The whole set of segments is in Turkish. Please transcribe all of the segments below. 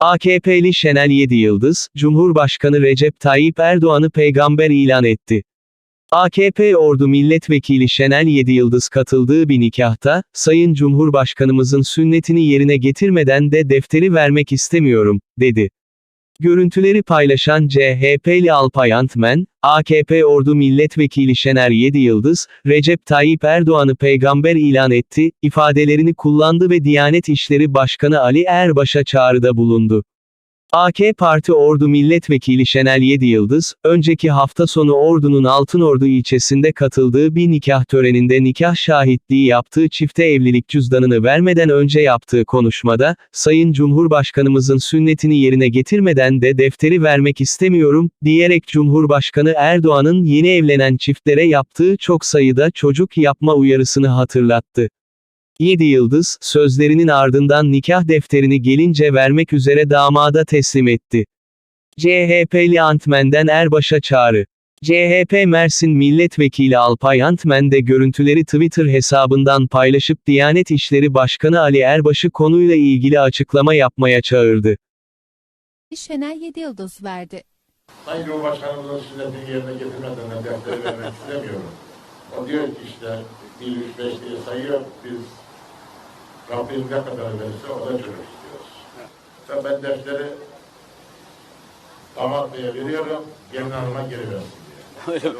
AKP'li Şenel Yıldız, Cumhurbaşkanı Recep Tayyip Erdoğan'ı peygamber ilan etti. AKP Ordu Milletvekili Şenel Yıldız katıldığı bir nikahta, Sayın Cumhurbaşkanımızın sünnetini yerine getirmeden de defteri vermek istemiyorum, dedi. Görüntüleri paylaşan CHP'li Alpay Antmen, AKP Ordu Milletvekili Şener Yıldız, Recep Tayyip Erdoğan'ı peygamber ilan etti, ifadelerini kullandı ve Diyanet İşleri Başkanı Ali Erbaş'a çağrıda bulundu. AK Parti Ordu Milletvekili Şenel Yıldız, önceki hafta sonu Ordu'nun Altınordu ilçesinde katıldığı bir nikah töreninde nikah şahitliği yaptığı çifte evlilik cüzdanını vermeden önce yaptığı konuşmada, Sayın Cumhurbaşkanımızın sünnetini yerine getirmeden de defteri vermek istemiyorum, diyerek Cumhurbaşkanı Erdoğan'ın yeni evlenen çiftlere yaptığı çok sayıda çocuk yapma uyarısını hatırlattı. 7 Yıldız, sözlerinin ardından nikah defterini gelince vermek üzere damada teslim etti. CHP'li Antmen'den Erbaş'a çağrı. CHP Mersin Milletvekili Alpay Antmen de görüntüleri Twitter hesabından paylaşıp Diyanet İşleri Başkanı Ali Erbaş'ı konuyla ilgili açıklama yapmaya çağırdı. Şener 7 yıldız verdi. Sayın Cumhurbaşkanımızın sünnetini yerine getirmeden de defteri vermek istemiyorum. O diyor ki işte 1, 3, 5 diye sayıyor. Biz Rabbim ne kadar verirse ona çocuk istiyoruz. Ve ben defteri damat beye veriyorum, gelin hanıma geri versin.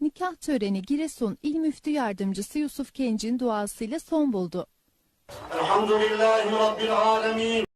Nikah töreni Giresun İl Müftü Yardımcısı Yusuf Kenc'in duasıyla son buldu. Elhamdülillahi Rabbil Alemin.